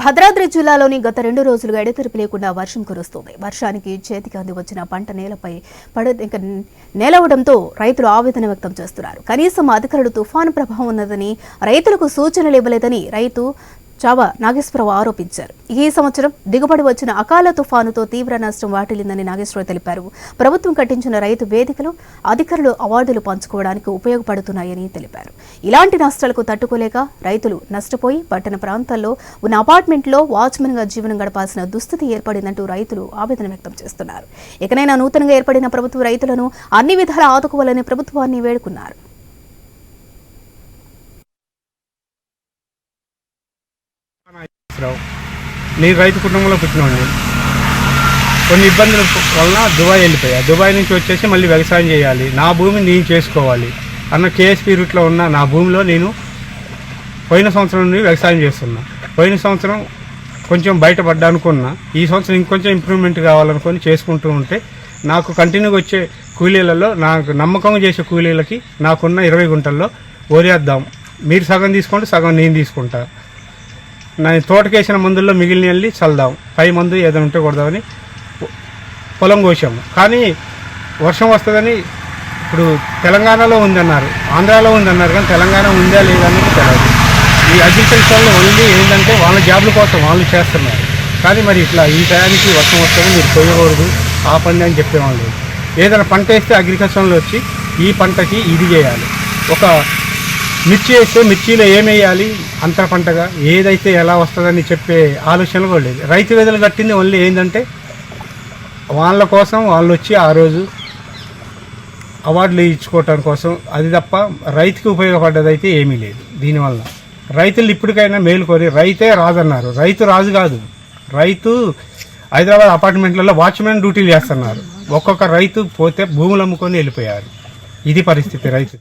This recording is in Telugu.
భద్రాద్రి జిల్లాలోని గత రెండు రోజులుగా ఎడతెరిపి లేకుండా వర్షం కురుస్తోంది. వర్షానికి చేతికి అంది వచ్చిన పంట నేలపై పడ నేలవడంతో రైతులు ఆవేదన వ్యక్తం చేస్తున్నారు. కనీసం అధికారులు తుఫాను ప్రభావం ఉన్నదని రైతులకు సూచనలు ఇవ్వలేదని రైతు చావా నాగేశ్వరరావు ఆరోపించారు. ఈ సంవత్సరం దిగుబడి వచ్చిన అకాల తుఫానుతో తీవ్ర నష్టం వాటిల్లిందని నాగేశ్వరరావు తెలిపారు. ప్రభుత్వం కట్టించిన రైతు వేదికలు అధికారులు అవార్డులు పంచుకోవడానికి ఉపయోగపడుతున్నాయని తెలిపారు. ఇలాంటి నష్టాలకు తట్టుకోలేక రైతులు నష్టపోయి పట్టణ ప్రాంతాల్లో ఉన్న అపార్ట్మెంట్లో వాచ్మెన్గా జీవనం గడపాల్సిన దుస్థితి ఏర్పడిందంటూ రైతులు ఆవేదన వ్యక్తం చేస్తున్నారు. ఇకనైనా నూతనంగా ఏర్పడిన ప్రభుత్వం రైతులను అన్ని విధాలా ఆదుకోవాలని ప్రభుత్వాన్ని వేడుకున్నారు. రావు. నేను రైతు కుటుంబంలో పుట్టినవాడిని కొన్ని ఇబ్బందుల వలన దుబాయ్ వెళ్ళిపోయా. దుబాయ్ నుంచి వచ్చేసి మళ్ళీ వ్యవసాయం చేయాలి. నా భూమిని నేను చేసుకోవాలి అన్న కేఎస్పీ రూట్లో ఉన్న నా భూమిలో నేను పోయిన సంవత్సరం నుండి వ్యవసాయం చేస్తున్నా. పోయిన సంవత్సరం కొంచెం బయటపడ్డా అనుకున్నా. ఈ సంవత్సరం ఇంకొంచెం ఇంప్రూవ్మెంట్ కావాలనుకొని చేసుకుంటూ ఉంటే నాకు కంటిన్యూగా వచ్చే కూలీలలో నాకు నమ్మకం చేసే కూలీలకి నాకున్న ఇరవై గుంటల్లో ఓరేద్దాం మీరు సగం తీసుకోండి సగం నేను తీసుకుంటాను తోటకేసిన మందుల్లో మిగిలిన వెళ్ళి చల్దాం పై మందు ఏదైనా ఉంటే కొడదామని పొలం కోసాము. కానీ వర్షం వస్తుందని ఇప్పుడు తెలంగాణలో ఉందన్నారు. ఆంధ్రాలో ఉందన్నారు కానీ తెలంగాణ ఉందా లేదా అనేది తెలియదు ఈ అగ్రికల్చర్లో ఓన్లీ ఏంటంటే వాళ్ళ జాబ్ల కోసం వాళ్ళు చేస్తున్నారు. కానీ మరి ఇట్లా ఈ టయానికి వర్షం వస్తుంది మీరు పోయకూడదు. ఆ పని అని చెప్పేవాళ్ళు. ఏదైనా పంట వేస్తే అగ్రికల్చర్లో వచ్చి ఈ పంటకి ఇది చేయాలి. ఒక మిర్చి వేస్తే మిర్చిలో ఏమేయాలి? అంతర పంటగా ఏదైతే ఎలా వస్తుందని చెప్పే ఆలోచన కూడా లేదు. రైతు వేదలు కట్టింది ఓన్లీ ఏంటంటే వాళ్ళ కోసం వాళ్ళు వచ్చి ఆ రోజు అవార్డులు ఇచ్చుకోవటం కోసం. అది తప్ప రైతుకి ఉపయోగపడ్డదైతే ఏమీ లేదు. దీనివల్ల రైతులు ఇప్పటికైనా మేలుకొని రైతే రాజన్నారు రైతు రాజు కాదు. రైతు హైదరాబాద్ అపార్ట్మెంట్లలో వాచ్మెన్ డ్యూటీలు చేస్తున్నారు. ఒక్కొక్క రైతు పోతే భూములు అమ్ముకొని వెళ్ళిపోయారు. ఇది పరిస్థితి రైతు